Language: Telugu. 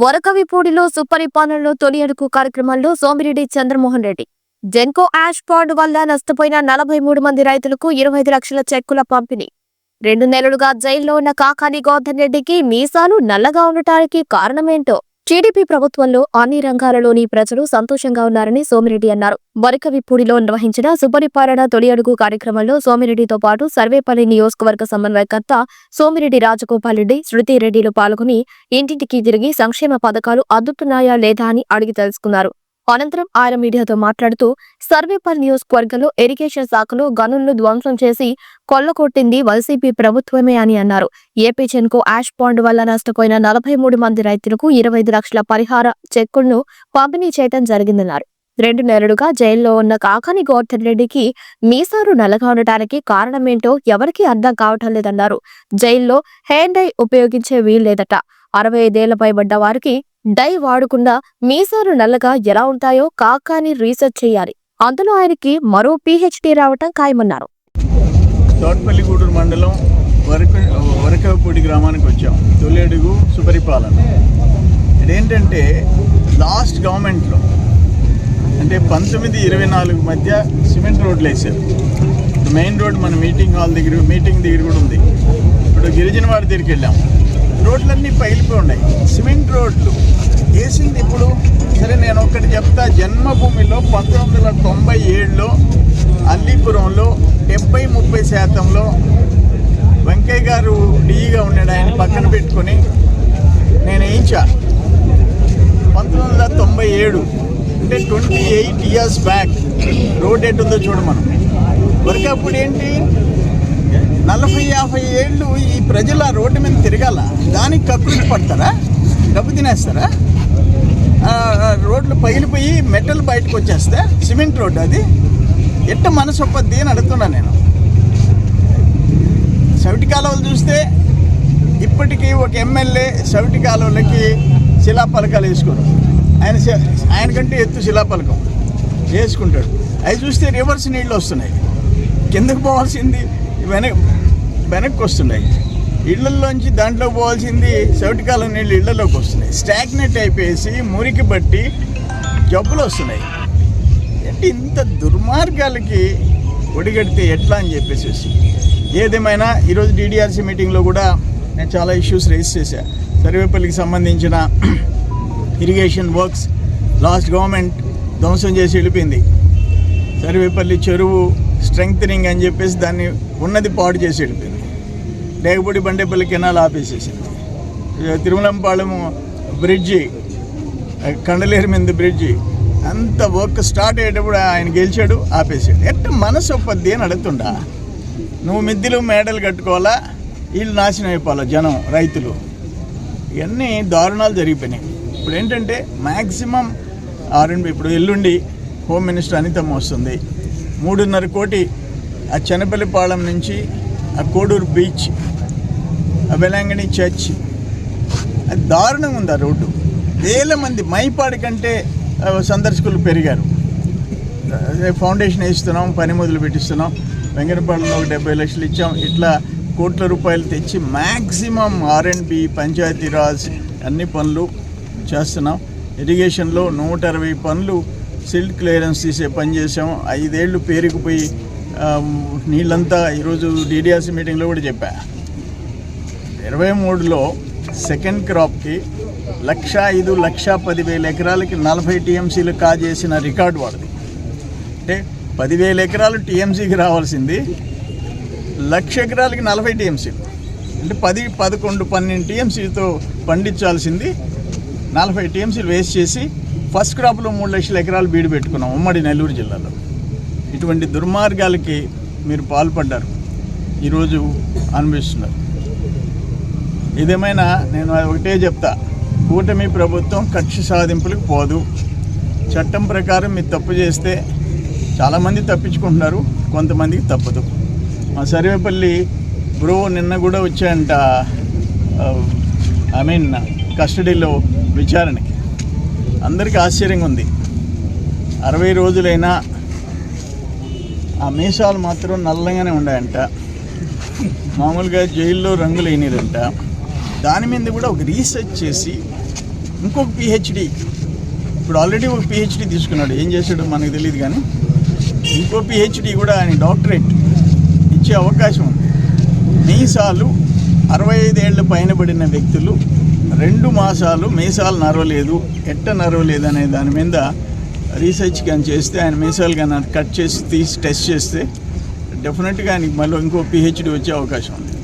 వరకవిపూడిలో సుపరిపాలనలో తొలి అడుగు కార్యక్రమంలో Somireddy Chandramohan Reddy. Genco ash pond వల్ల నష్టపోయిన నలభై మూడు మంది రైతులకు ఇరవై ఐదు లక్షల చెక్కుల పంపిణీ. రెండు నెలలుగా జైల్లో ఉన్న కాకాని గోవర్ధన్ రెడ్డికి మీసాలు నల్లగా ఉండటానికి కారణమేంటో టీడీపీ ప్రభుత్వంలో అన్ని రంగాలలోని ప్రజలు సంతోషంగా ఉన్నారని సోమిరెడ్డి అన్నారు. వరకవిపూడిలో నిర్వహించిన సుపరిపాలన తొలి అడుగు కార్యక్రమంలో సోమిరెడ్డితో పాటు సర్వేపల్లి నియోజకవర్గ సమన్వయకర్త సోమిరెడ్డి రాజగోపాల్ రెడ్డి శృతి రెడ్డిలు పాల్గొని ఇంటింటికి తిరిగి సంక్షేమ పథకాలు అందుతున్నాయా లేదా అని అడిగి తెలుసుకున్నారు. అనంతరం ఆయన మీడియాతో మాట్లాడుతూ సర్వేపల్లి నియోజకవర్గంలో ఇరిగేషన్ శాఖలో గనులను ధ్వంసం చేసి కొల్లకొట్టింది వైసీపీ ప్రభుత్వమే అని అన్నారు. ఏపీ చెన్కో యాష్ పాండ్ వల్ల నష్టపోయిన నలభై మూడు మంది రైతులకు ఇరవై ఐదు లక్షల పరిహార చెక్కులను పంపిణీ చేయడం జరిగిందన్నారు. రెండు నెలలుగా జైల్లో ఉన్న కాకాని గోవర్ధన్ రెడ్డికి మీసారు నల్లగా ఉండటానికి కారణమేంటో ఎవరికీ అర్థం కావటం లేదన్నారు. జైల్లో హ్యాండ్ ఐ ఉపయోగించే వీల్లేదట అరవై ఐదేళ్ళ పైబడ్డ వారికి డై వాడకుండా మీసాలు నల్లగా ఎలా ఉంటాయో కాకాని రీసెర్చ్ చేయాలి. అందులో ఆయనకి మరో పీహెచ్డీ రావటం ఖాయమన్నారు. తోటపల్లిగూడూరు మండలం వరక వరకపూడి గ్రామానికి వచ్చాం. తొలేడుగు సుపరిపాలన. ఇదేంటంటే లాస్ట్ గవర్నమెంట్లో అంటే పంతొమ్మిది ఇరవై నాలుగు మధ్య సిమెంట్ రోడ్లు వేసారు మెయిన్ రోడ్ మన మీటింగ్ హాల్ దగ్గర మీటింగ్ దగ్గర కూడా ఉంది. ఇప్పుడు గిరిజన వాడి దగ్గరికి వెళ్ళాం. రోడ్లన్నీ రోడ్లు ఉన్నాయి సిమెంట్ రోడ్లు. వేసింది ఇప్పుడు సరే నేను ఒకటి చెప్తా జన్మభూమిలో పంతొమ్మిది వందల తొంభై ఏడులో అల్లీపురంలో డెబ్బై ముప్పై శాతంలో వెంకయ్య గారు డీగా ఉన్నాడు ఆయన పక్కన పెట్టుకొని. నేను వేయించా పంతొమ్మిది వందల తొంభై ఏడు అంటే twenty eight years back road ఎట్టుందో చూడ మనం. వరకు అప్పుడు ఏంటి? నలభై యాభై ఏళ్ళు ఈ ప్రజలు ఆ రోడ్డు మీద తిరగాల దానికి కక్కులు పడతారా? డబ్బు తినేస్తారా? రోడ్లు పగిలిపోయి మెటల్ బయటకు వచ్చేస్తే సిమెంట్ రోడ్డు అది. ఎట్ట మనసు ఒప్పద్ది అని అడుగుతున్నా నేను. చవిటి కాలువలు చూస్తే ఇప్పటికీ ఒక ఎమ్మెల్యే చవిటి కాలువలకి శిలాపలకాలు వేసుకోరు. ఆయన ఆయనకంటే ఎత్తు శిలాపలకం వేసుకుంటాడు. అవి చూస్తే రివర్స్ నీళ్ళు వస్తున్నాయి. కిందకు పోవాల్సింది వెనక వెనక్కి వస్తున్నాయి ఇళ్ళలోంచి దాంట్లో పోవాల్సింది చవిటికాలం నీళ్ళు ఇళ్ళలోకి వస్తున్నాయి. స్టాగ్నెట్ అయిపోయేసి మురికి బట్టి జబ్బులు వస్తున్నాయి. అంటే ఇంత దుర్మార్గాలకి ఒడిగడితే ఎట్లా అని చెప్పేసి ఏదేమైనా ఈరోజు డీడీఆర్సీ మీటింగ్లో కూడా నేను చాలా ఇష్యూస్ రేస్ చేశా. సర్వేపల్లికి సంబంధించిన ఇరిగేషన్ వర్క్స్ లాస్ట్ గవర్నమెంట్ ధ్వంసం చేసి వెళ్ళిపోయింది. సర్వేపల్లి చెరువు స్ట్రెంగ్త్నింగ్ అని చెప్పేసి దాన్ని ఉన్నది పాడు చేసి వెళ్ళిపోయింది డేగపూడి బండేపల్లి కెనాల్ ఆపేసేసింది ఇక తిరుమలంపాళెం బ్రిడ్జి కండలేరు మీద బ్రిడ్జి అంత వర్క్ స్టార్ట్ అయ్యేటప్పుడు ఆయన గెలిచాడు ఆపేసాడు. ఎట్ట మనసు ఒప్పద్ది అని అడుగుతుండా. నువ్వు మిద్దెలు మేడలు కట్టుకోవాలా? వీళ్ళు నాశనం అయిపోవాలా జనం రైతులు? ఇవన్నీ దారుణాలు జరిగిపోయినాయి. ఇప్పుడు ఏంటంటే మ్యాక్సిమం ఆర్ఎండ్బి ఇప్పుడు ఎల్లుండి హోమ్ మినిస్టర్ అనితమ్మ వస్తుంది. మూడున్నర కోటి ఆ చెనపల్లిపాళెం నుంచి ఆ కోడూరు బీచ్ ఆ వెలంగిణి చర్చ్. అది దారుణంగా ఉంది ఆ రోడ్డు. వేల మంది మైపాడి కంటే సందర్శకులు పెరిగారు. అదే ఫౌండేషన్ వేస్తున్నాం పని మొదలు పెట్టిస్తున్నాం. వెంకటపాలెంలో ఒక డెబ్బై లక్షలు ఇచ్చాం. ఇట్లా కోట్ల రూపాయలు తెచ్చి మ్యాక్సిమం ఆర్ఎండ్బి పంచాయతీరాజ్ అన్ని పనులు చేస్తున్నాం. ఇరిగేషన్లో నూట అరవై పనులు సిల్ట్ క్లియరెన్స్ తీసే పని చేసాం ఐదేళ్ళు పేరుకుపోయి నీళ్ళంతా ఈరోజు డీడీఆర్సీ మీటింగ్లో కూడా చెప్పా. ఇరవై మూడులో సెకండ్ క్రాప్కి లక్ష ఐదు లక్ష పదివేల ఎకరాలకి నలభై టీఎంసీలు కాజేసిన రికార్డు వాడిది అంటే పదివేల ఎకరాలు టీఎంసీకి రావాల్సింది లక్ష ఎకరాలకి నలభై టీఎంసీలు. అంటే పది పదకొండు పన్నెండు టీఎంసీతో పండించాల్సింది నలభై టీఎంసీలు వేస్ట్ చేసి ఫస్ట్ క్రాప్లో మూడు లక్షల ఎకరాలు బీడు పెట్టుకున్నాం ఉమ్మడి నెల్లూరు జిల్లాలో. ఇటువంటి దుర్మార్గాలకి మీరు పాల్పడ్డారు. ఈరోజు అనుభవిస్తున్నారు ఇదేమైనా నేను ఒకటే చెప్తా. కూటమి ప్రభుత్వం కక్ష సాధింపులకు పోదు. చట్టం ప్రకారం మీరు తప్పు చేస్తే చాలామంది తప్పించుకుంటున్నారు కొంతమందికి తప్పదు. మా సర్వేపల్లి బ్రో నిన్న కూడా వచ్చాయంట ఐ మీన్ కస్టడీలో విచారణకి. అందరికీ ఆశ్చర్యంగా ఉంది. అరవై రోజులైనా ఆ మీసాలు మాత్రం నల్లగానే ఉన్నాయంట. మామూలుగా జైల్లో రంగులు లేనిదంట దాని మీద కూడా ఒక రీసెర్చ్ చేసి ఇంకొక పిహెచ్డి ఇప్పుడు ఆల్రెడీ ఒక పిహెచ్డి తీసుకున్నాడు. ఏం చేశాడో మనకు తెలియదు కానీ ఇంకో పిహెచ్డి కూడా ఆయన డాక్టరేట్ ఇచ్చే అవకాశం ఉంది. మీసాలు అరవై ఐదేళ్ళ పైన పడిన వ్యక్తులు రెండు మాసాలు మీసాలు నరవలేదు ఎట్ట నరవలేదు అనే దాని మీద రీసెర్చ్ కానీ చేస్తే ఆయన మీసాలు కానీ కట్ చేసి తీసి టెస్ట్ చేస్తే డెఫినెట్గా ఆయనకి మళ్ళీ ఇంకో పిహెచ్డి వచ్చే అవకాశం ఉంది.